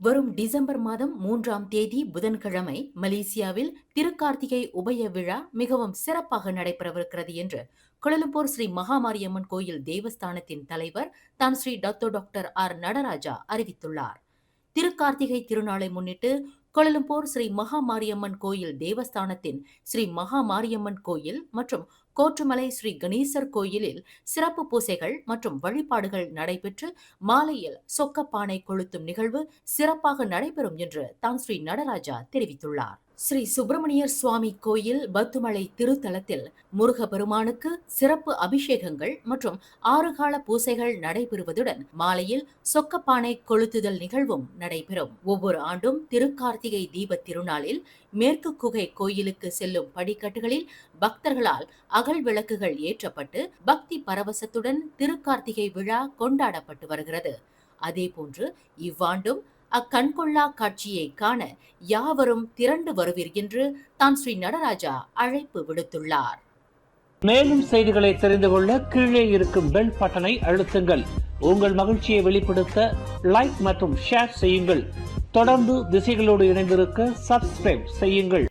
வரும் டிசம்பர் மாதம் மூன்றாம் தேதி புதன்கிழமை மலேசியாவில் திருக்கார்த்திகை உபய விழா மிகவும் சிறப்பாக நடைபெறவிருக்கிறது என்று கொலலம்பூர் ஸ்ரீ மகாமாரியம்மன் கோயில் தேவஸ்தானத்தின் தலைவர் தான் Sri Dato doctor R Nataraja அறிவித்துள்ளார். திருக்கார்த்திகை திருநாளை முன்னிட்டு கொலலம்பூர் ஸ்ரீ மகாமாரியம்மன் கோயில் தேவஸ்தானத்தின் ஸ்ரீ மகாமாரியம்மன் கோயில் மற்றும் கோற்றுமலை ஸ்ரீ கணேசர் கோயிலில் சிறப்பு பூசைகள் மற்றும் வழிபாடுகள் நடைபெற்று மாலையில் சொக்கப்பானை கொளுத்தும் நிகழ்வு சிறப்பாக நடைபெறும் என்று தான் ஸ்ரீ நடராஜா தெரிவித்துள்ளார். ஸ்ரீ சுப்பிரமணியர் சுவாமி கோயில் பத்துமலை திருத்தலத்தில் முருகபெருமானுக்கு சிறப்பு அபிஷேகங்கள் மற்றும் ஆறுகால பூசைகள் நடைபெறுவதுடன் மாலையில் சொக்கப்பானை கொளுத்துதல் நிகழ்வும் நடைபெறும். ஒவ்வொரு ஆண்டும் திருக்கார்த்திகை தீப திருநாளில் மேற்கு குகை கோயிலுக்கு செல்லும் படிக்கட்டுகளில் பக்தர்களால் அகல் விளக்குகள் ஏற்றப்பட்டு பக்தி பரவசத்துடன் திருக்கார்த்திகை விழா கொண்டாடப்பட்டு வருகிறது. அதேபோன்று இவ்வாண்டும் அக்கண்கொள்ளா காட்சியை காண யாவரும் திரண்டு வருவீர் என்று தான் ஸ்ரீ நடராஜா அழைப்பு விடுத்துள்ளார். மேலும் செய்திகளை தெரிந்து கொள்ள கீழே இருக்கும் பெல் பட்டனை அழுத்துங்கள். உங்கள் மகிழ்ச்சியை வெளிப்படுத்த லைக் மற்றும் ஷேர் செய்யுங்கள். தொடர்ந்து திசைகளோடு இணைந்திருக்க சப்ஸ்கிரைப் செய்யுங்கள்.